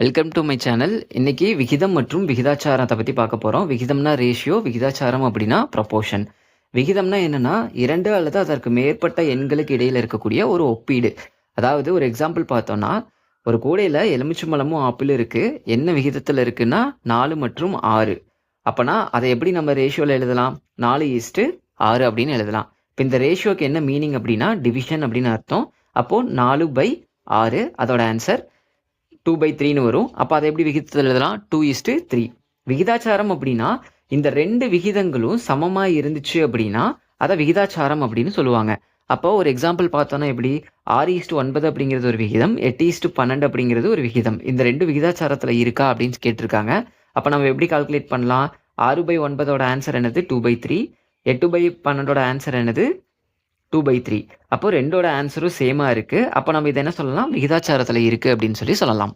Welcome to my channel இன்னைக்கு விகிதம் மற்றும் விகிதாச்சாரத்தை பற்றி பார்க்க போகிறோம் விகிதம்னா ரேஷியோ விகிதாச்சாரம் அப்படின்னா ப்ரொபோர்ஷன் விகிதம்னா என்னென்னா இரண்டு அல்லது அதற்கு மேற்பட்ட எண்களுக்கு இடையில் இருக்கக்கூடிய ஒரு ஒப்பீடு. அதாவது ஒரு எக்ஸாம்பிள் பார்த்தோன்னா ஒரு கூடையில் எலுமிச்சம்பழமும் ஆப்பிள் இருக்குது என்ன விகிதத்தில் இருக்குன்னா நாலு மற்றும் ஆறு. அப்போனா அதை எப்படி நம்ம ரேஷியோவில் எழுதலாம்? நாலு ஈஸ்ட்டு ஆறு அப்படின்னு எழுதலாம். இப்போ இந்த ரேஷியோக்கு என்ன மீனிங் அப்படின்னா டிவிஷன் அப்படின்னு அர்த்தம். அப்போது நாலு பை ஆறு அதோட ஆன்சர் டூ பை த்ரீன்னு வரும். அப்போ அதை எப்படி விகிதத்தில் எழுதலாம்? டூ இஸ்ட்டு த்ரீ விகிதாச்சாரம் அப்படின்னா இந்த ரெண்டு விகிதங்களும் சமமாக இருந்துச்சு அப்படின்னா அதை விகிதாச்சாரம் அப்படின்னு சொல்லுவாங்க. அப்போ ஒரு எக்ஸாம்பிள் பார்த்தோன்னா எப்படி? ஆறு ஈஸ்ட்டு ஒன்பது அப்படிங்கிறது ஒரு விகிதம் எட்டு ஈஸ்ட்டு பன்னெண்டு அப்படிங்கிறது ஒரு விகிதம். இந்த ரெண்டு விகிதாச்சாரத்தில் இருக்கா அப்படின்னு கேட்டிருக்காங்க. அப்போ நம்ம எப்படி கால்குலேட் பண்ணலாம்? ஆறு பை ஒன்பதோட ஆன்சர் என்னது? டூ பை த்ரீ எட்டு பை பன்னெண்டோட ஆன்சர் என்னது? டூ பை த்ரீ அப்போ ரெண்டோட ஆன்சரும் சேமாக இருக்குது அப்போ நம்ம இதை என்ன சொல்லலாம்? விகிதாச்சாரத்தில் இருக்குது அப்படின்னு சொல்லி சொல்லலாம்.